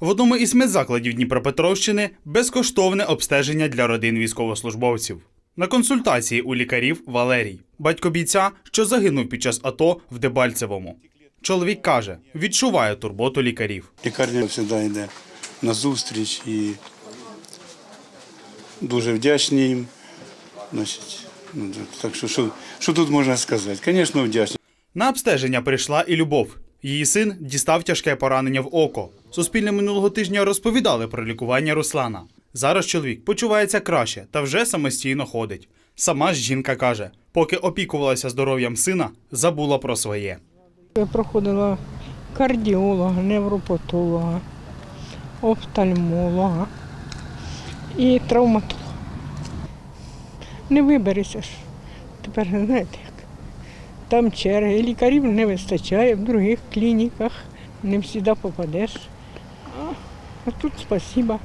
В одному із медзакладів Дніпропетровщини безкоштовне обстеження для родин військовослужбовців. На консультації у лікарів Валерій, батько бійця, що загинув під час АТО в Дебальцевому. Чоловік каже, відчуває турботу лікарів. Лікарня завжди йде на зустріч і дуже вдячні їм. Значить, ну, так що, що, що тут можна сказати? Звісно, вдячні. На обстеження прийшла і Любов. Її син дістав тяжке поранення в око. Суспільне минулого тижня розповідали про лікування Руслана. Зараз чоловік почувається краще та вже самостійно ходить. Сама ж жінка каже, поки опікувалася здоров'ям сина, забула про своє. Я проходила кардіолога, невропатолога, офтальмолога і травматолога. Не виберешся ж. Тепер знаєте. Там черги, лікарів не вистачає, в других клініках не завжди попадеш. А, а тут спасіба.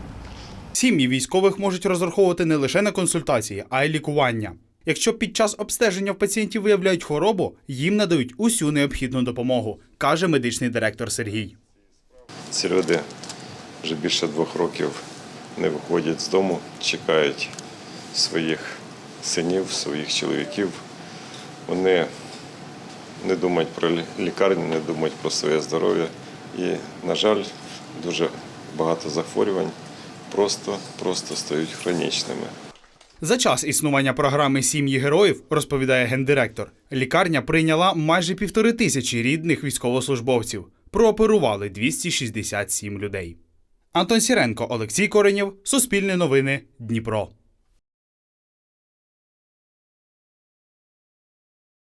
Сім'ї військових можуть розраховувати не лише на консультації, а й лікування. Якщо під час обстеження в пацієнтів виявляють хворобу, їм надають усю необхідну допомогу, каже медичний директор Сергій. Ці люди вже більше двох років не виходять з дому, чекають своїх синів, своїх чоловіків. Вони не думають про лі- лікарню, не думають про своє здоров'я. І, на жаль, дуже багато захворювань просто, просто стають хронічними. За час існування програми Сім'ї героїв, розповідає гендиректор, лікарня прийняла майже півтори тисячі рідних військовослужбовців. Прооперували 267 людей. Антон Сіренко, Олексій Коренєв, Суспільне новини, Дніпро.